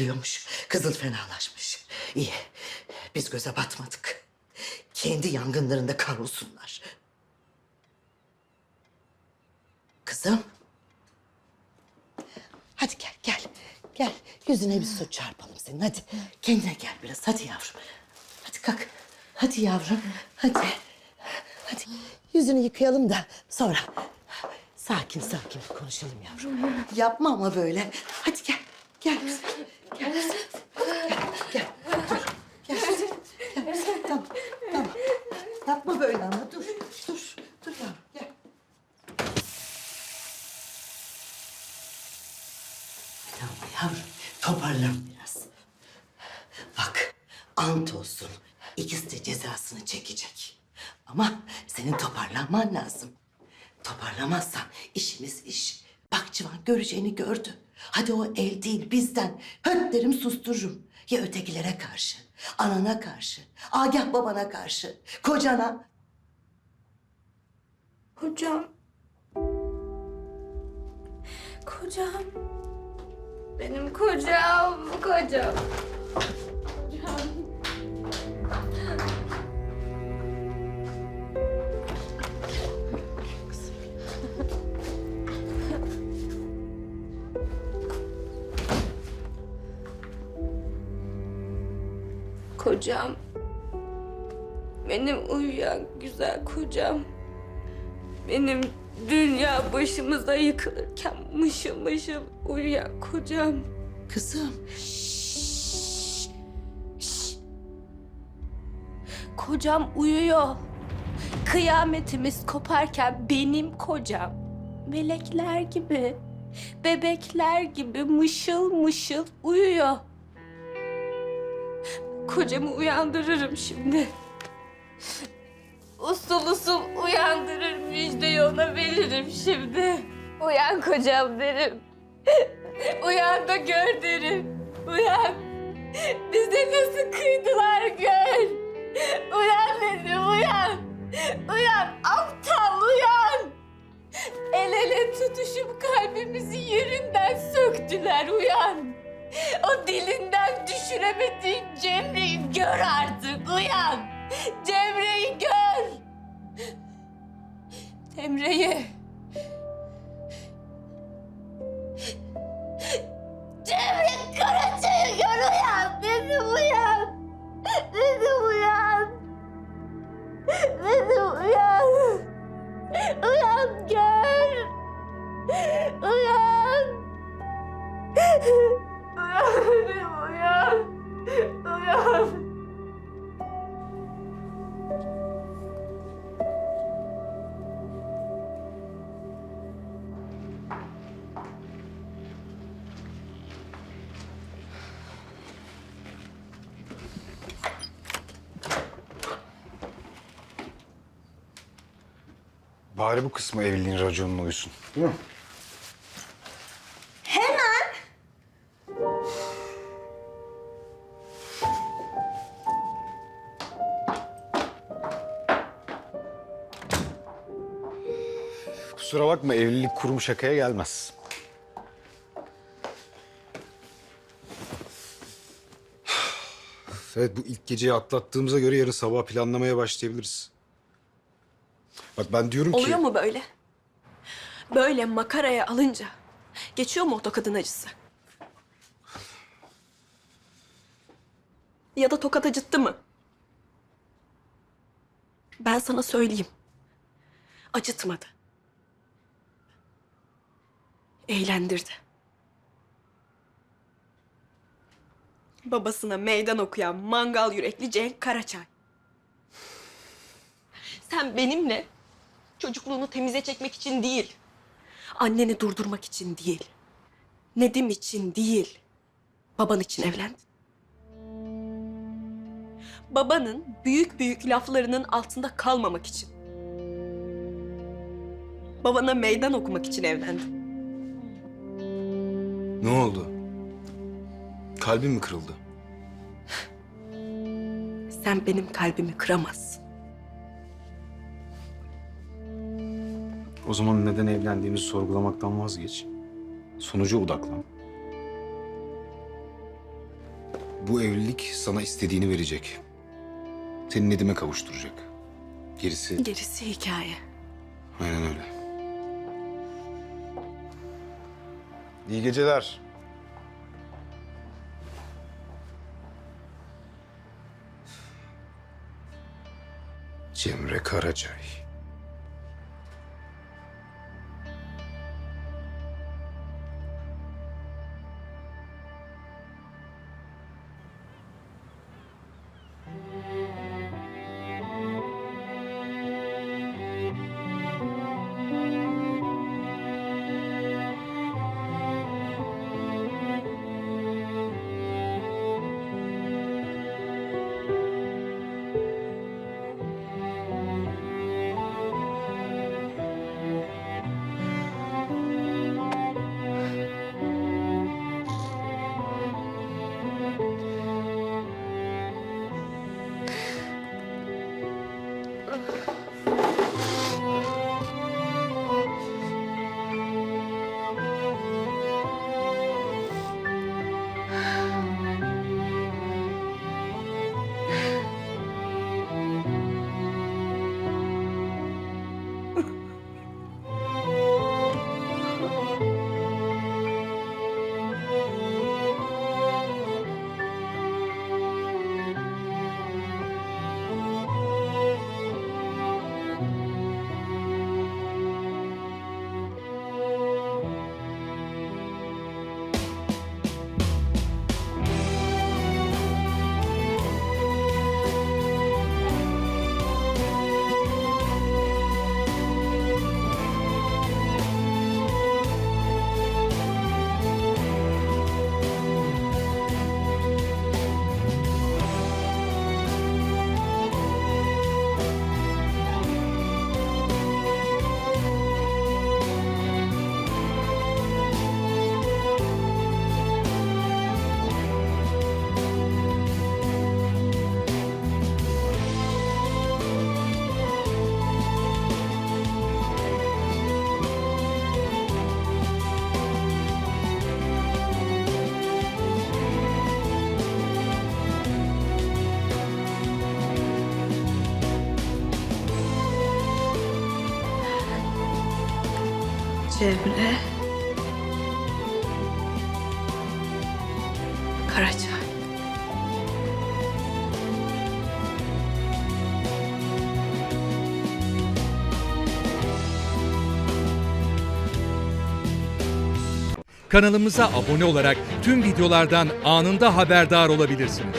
Geliyormuş. Kızıl fenalaşmış. İyi. Biz göze batmadık. Kendi yangınlarında kahrolsunlar. Kızım. Hadi gel gel. Gel yüzüne bir su çarpalım senin hadi. Kendine gel biraz hadi yavrum. Hadi kalk. Hadi yavrum. Hadi. Hadi. Yüzünü yıkayalım da sonra sakin sakin konuşalım yavrum. Yapma ama böyle. Hadi gel. Gel kızım. Gel kızım. Gel. Gel. Dur. Gel kızım. Gel kızım. Tamam. Tamam. Yapma böyle ama dur. Dur. Dur yavrum gel. Tamam yavrum, toparlan biraz. Bak, ant olsun. İkisi de cezasını çekecek. Ama senin toparlanman lazım. Toparlamazsan işimiz iş. Bak Civan göreceğini gördü. Hadi o el değil bizden. Höt derim sustururum. Ya ötekilere karşı, anana karşı, Agah babana karşı, kocana. Kocam. Kocam. Benim kocam, kocam. Kocam. Kocam. Benim uyuyan güzel kocam. Benim dünya başımıza yıkılırken mışıl mışıl uyuyan kocam. Kızım, Kocam uyuyor. Kıyametimiz koparken benim kocam melekler gibi, bebekler gibi mışıl mışıl uyuyor. Kocamı uyandırırım şimdi. Usul usul uyandırır müjdeyi ona veririm şimdi. Uyan kocam derim. Uyan da gör derim. Uyan. Bize nasıl kıydılar gör. Uyan dedim uyan. Uyan aptal uyan. El ele tutuşup kalbimizi yerinden söktüler uyan. O dilinden düşüremediğin Cemre'yi gör artık uyan. Cemre'yi gör. Cemre'yi. Cemre Karaca'yı gör uyan. Dedim uyan. Dedim uyan. Dedim uyan. Uyan gör. Uyan. Uyan dedim uyan. Uyan. Bari bu kısmı evliliğin raconuna uysun. Değil mi? Hemen. Kusura bakma evlilik kurumu şakaya gelmez. Evet bu ilk geceyi atlattığımıza göre yarın sabah planlamaya başlayabiliriz. Bak ben diyorum ki... Oluyor mu böyle? Böyle makaraya alınca geçiyor mu o tokadın acısı? Ya da tokat acıttı mı? Ben sana söyleyeyim. Acıtmadı. Eğlendirdi. Babasına meydan okuyan mangal yürekli Cenk Karaçay. Sen benimle çocukluğunu temize çekmek için değil, anneni durdurmak için değil, Nedim için değil, baban için evlendin. Babanın büyük büyük laflarının altında kalmamak için. Babana meydan okumak için evlendin. Ne oldu? Kalbin mi kırıldı? Sen benim kalbimi kıramazsın. O zaman neden evlendiğimizi sorgulamaktan vazgeç. Sonuca odaklan. Bu evlilik sana istediğini verecek. Seni Nedim'e kavuşturacak. Gerisi Gerisi hikaye. aynen öyle. İyi geceler. Cemre Karacay. Cemre. Karaçay. Kanalımıza abone olarak tüm videolardan anında haberdar olabilirsiniz.